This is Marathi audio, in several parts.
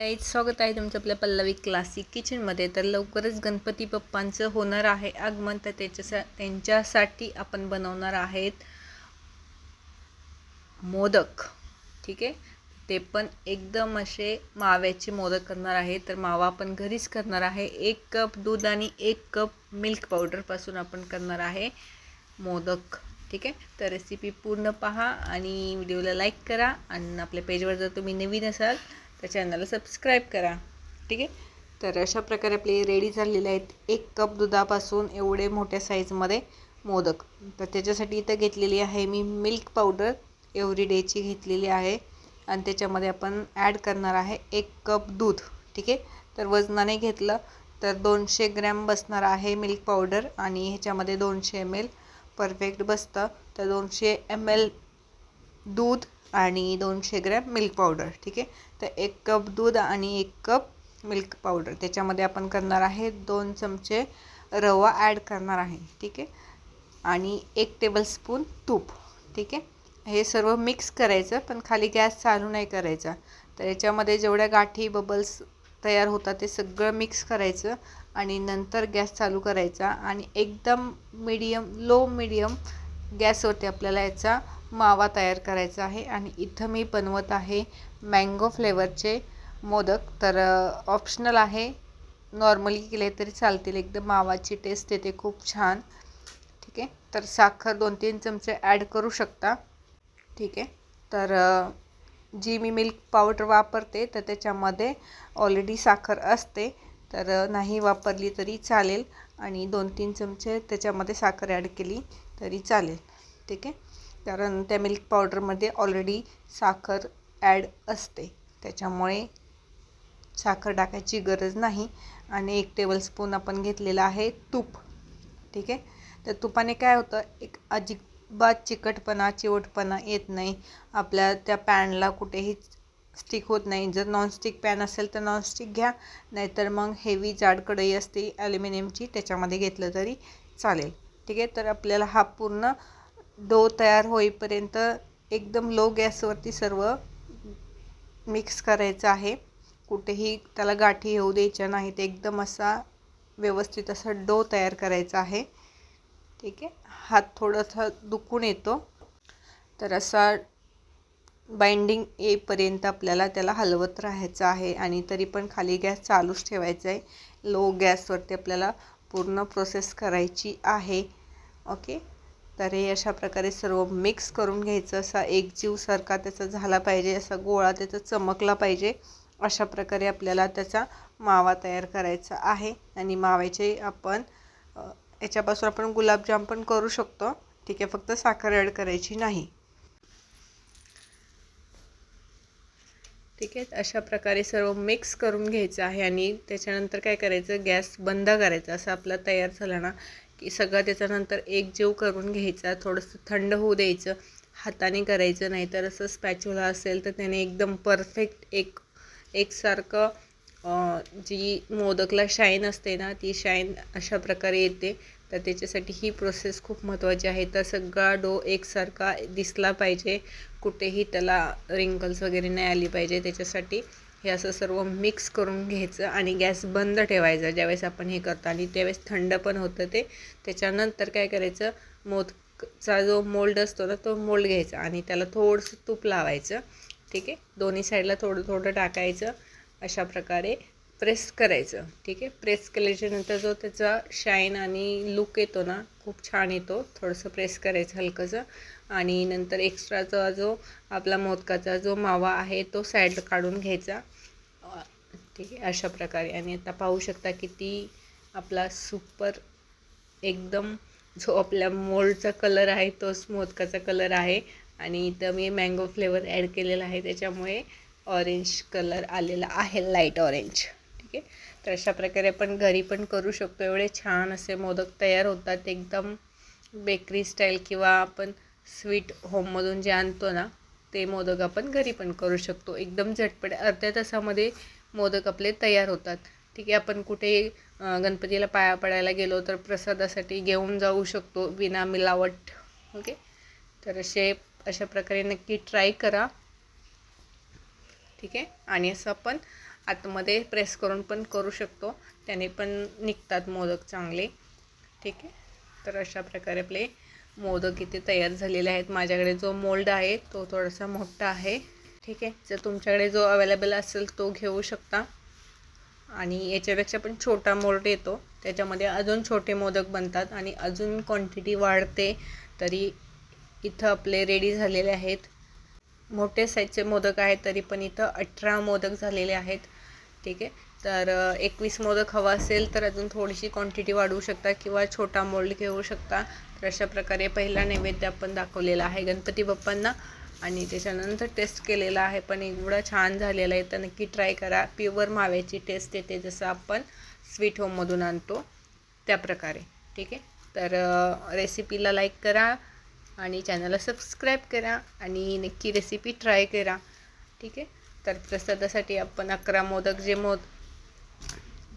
ताईच स्वागत आहे तुमचं आपल्या पल्लवी क्लासिक किचनमध्ये तर लवकरच गणपती बाप्पांचं होणार आहे आगमन. तर त्याच्यासा त्यांच्यासाठी आपण बनवणार आहेत मोदक. ठीक आहे? ते पण एकदम असे माव्याचे मोदक करणार आहे. तर मावा आपण घरीच करणार आहे. एक कप दूध आणि एक कप मिल्क पावडरपासून आपण करणार आहे मोदक. ठीक आहे? तर रेसिपी पूर्ण पहा आणि व्हिडिओला लाईक करा. आणि आपल्या पेजवर जर तुम्ही नवीन असाल तर चॅनलला सबस्क्राईब करा. ठीक आहे? तर अशा प्रकारे आपले रेडी झालेले आहेत. एक कप दुधापासून एवढे मोठ्या साईजमध्ये मोदक. तर त्याच्यासाठी इथं घेतलेली आहे मी मिल्क पावडर एव्हरी डेची घेतलेली आहे. आणि त्याच्यामध्ये आपण ॲड करणार आहे एक कप दूध. ठीक आहे? तर वजनाने घेतलं तर दोनशे ग्रॅम बसणार आहे मिल्क पावडर आणि ह्याच्यामध्ये दोनशे एम एल परफेक्ट बसतं. तर दोनशे एम एल दूध आणि दोनशे ग्रॅम मिल्क पावडर ठीक आहे? तर एक कप दूध आणि एक कप मिल्क पावडर. त्याच्यामध्ये आपण करणार आहे दोन चमचे रवा ॲड करणार आहे ठीक आहे? आणि एक टेबलस्पून तूप ठीक आहे? हे सर्व मिक्स करायचं पण खाली गॅस चालू नाही करायचा. तर याच्यामध्ये जेवढ्या गाठी बबल्स तयार होतात ते सगळं मिक्स करायचं आणि नंतर गॅस चालू करायचा. आणि एकदम मीडियम लो मीडियम गॅसवरती आपल्याला याचा मावा तयार करायचा आहे आणि इथं मी बनवत आहे मँगो फ्लेवरचे मोदक. तर ऑप्शनल आहे. नॉर्मली केले तरी चालतील. एकदम मावाची टेस्ट येते. खूप छान. ठीक आहे? तर साखर दोन तीन चमचे ॲड करू शकता. ठीक आहे? तर जी मी मिल्क पावडर वापरते तर त्याच्यामध्ये ऑलरेडी साखर असते. तर नाही वापरली तरी चालेल. आणि दोन तीन चमचे त्याच्यामध्ये साखर ॲड केली तरी चालेल. ठीक आहे? कारण त्या मिल्क पावडरमध्ये ऑलरेडी साखर ॲड असते. त्याच्यामुळे साखर टाकायची गरज नाही. आणि एक टेबलस्पून आपण घेतलेला आहे तूप. ठीक आहे? तर तुपाने काय होतं? एक अजिबात चिकटपणा चिवटपणा येत नाही. आपल्या त्या पॅनला कुठेही स्टिक होत नाही. जर नॉनस्टिक पॅन असेल तर नॉनस्टिक घ्या. नाहीतर मग हेवी जाड कढई असते ॲल्युमिनियमची त्याच्यामध्ये घेतलं तरी चालेल. ठीक आहे? तर आपल्याला हा पूर्ण डो तयार होईपर्यंत एकदम लो गॅसवरती सर्व मिक्स करायचं आहे. कुठेही त्याला गाठी येऊ द्यायच्या नाहीत. एकदम असा व्यवस्थित असा डो तयार करायचा आहे. ठीक आहे? हात थोडासा दुखून येतो. तर असा बाइंडिंग येईपर्यंत आपल्याला त्याला हलवत राहायचं आहे आणि तरी पण खाली गॅस चालूच ठेवायचा आहे. लो गॅसवरती आपल्याला पूर्ण प्रोसेस करायची आहे. ओके? तर हे अशा प्रकारे सर्व मिक्स करून घ्यायचं. असा एकजीवसारखा त्याचा झाला पाहिजे असा गोळा त्याचा चमकला पाहिजे अशा प्रकारे आपल्याला त्याचा मावा तयार करायचा आहे. आणि माव्याचे आपण याच्यापासून आपण गुलाबजाम पण करू शकतो. ठीक आहे फक्त साखर ॲड करायची नाही. ठीक आहे अशा प्रकारे सर्व मिक्स करून घ्यायचं आहे. आणि त्याच्यानंतर काय करायचं? गॅस बंद करायचा. असं आपला तयार झाला ना की सगळं त्याच्यानंतर एक जीव करून घ्यायचा थोडंसं थंड होऊ द्यायचं हाताने करायचं नाही तर असं स्पॅच्युला असेल तर त्याने एकदम परफेक्ट एक एकसारखं जी मोदकला शाईन असते ना ती शाईन अशा प्रकारे येते. तर त्याच्यासाठी ही प्रोसेस खूप महत्त्वाची आहे. तर सगळा डो एकसारखा दिसला पाहिजे. कुठेही त्याला रिंकल्स वगैरे नाही आली पाहिजे त्याच्यासाठी. हे असं सर्व मिक्स करून घ्यायचं आणि गॅस बंद ठेवायचा. ज्यावेळेस आपण हे करतो आणि त्यावेळेस थंड पण होतं ते त्याच्यानंतर काय करायचं? मोदकचा जो मोल्ड असतो ना तो मोल्ड घ्यायचा आणि त्याला थोडंसं तूप लावायचं. ठीक आहे? दोन्ही साईडला थोडं थोडं टाकायचं. अशा प्रकारे प्रेस करायचं. ठीक आहे? प्रेस केल्याच्यानंतर जो त्याचा शाईन आणि लुक येतो ना खूप छान येतो. थोडंसं प्रेस करायचं हलकंसं. आणि नंतर एक्स्ट्राचा जो आपला मोदकाचा जो मावा आहे तो साईड काढून घ्यायचा. ठीक आहे? अशा प्रकारे. आणि आता पाहू शकता किती आपला सुपर एकदम जो आपल्या मोल्डचा कलर आहे तोच मोदकाचा कलर आहे. आणि इथं मी मँगो फ्लेवर ॲड केलेला आहे. त्याच्यामुळे ऑरेंज कलर आलेला आहे लाइट ऑरेंज ठीक आहे? तर अशा प्रकारे आपण घरी पण करू शकतो. एवढे छान असे मोदक तयार होतात. एकदम बेकरी स्टाईल किंवा आपण स्वीट होममधून जे आणतो ना ते मोदक आपण घरी पण करू शकतो. एकदम झटपट अर्ध्या तासामध्ये मोदक आपले तयार होतात. ठीक आहे? आपण कुठे गणपतीला पाया पडायला गेलो तर प्रसादासाठी घेऊन जाऊ शकतो विना मिलावट. ओके? तर असे अशा प्रकारे नक्की ट्राय करा. ठीक आहे? आणि असं आपण आतमध्ये प्रेस करून पण करू शकतो. त्याने पण निघतात मोदक चांगले. ठीक आहे? तर अशा प्रकारे आपले मोदक इथे तयार झालेले आहेत. माझ्याकडे जो मोल्ड आहे तो थोडासा मोठा आहे. ठीक आहे? जर तुमच्याकडे जो अवेलेबल असेल तो घेऊ शकता. आणि याच्यापेक्षा पण छोटा मोल्ड येतो. त्याच्यामध्ये अजून छोटे मोदक बनतात आणि अजून क्वांटिटी वाढते. तरी इथं आपले रेडी झालेले आहेत. मोठे साईजचे मोदक आहेत तरी पण इथं अठरा मोदक झालेले आहेत. ठीक आहे? तर एकवीस मोदक हवा असेल तर अजून थोडीशी क्वांटिटी वाढवू शकता किंवा छोटा मोल्ड घेऊ शकता. तर अशा प्रकारे पहिला नैवेद्य आपण दाखवलेला आहे गणपती बाप्पांना. आणि त्याच्यानंतर टेस्ट केलेला आहे पण एवढा छान झालेला आहे. तर नक्की ट्राय करा. प्युअर माव्याची टेस्ट येते जसं आपण स्वीट होममधून आणतो त्या प्रकारे. ठीक आहे? तर रेसिपीला लाईक करा. आणि चॅनलला सबस्क्राईब करा आणि नक्की रेसिपी ट्राय करा. ठीक आहे? तर प्रसादासाठी आपण अकरा मोदक जे मोद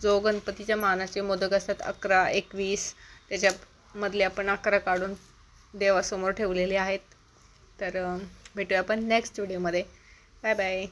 जो गणपतीच्या मानाचे मोदक असतात अकरा एकवीस त्याच्यामधले आपण अकरा काढून देवासमोर ठेवलेले आहेत. तर भेटूया आपण नेक्स्ट व्हिडिओमध्ये बाय बाय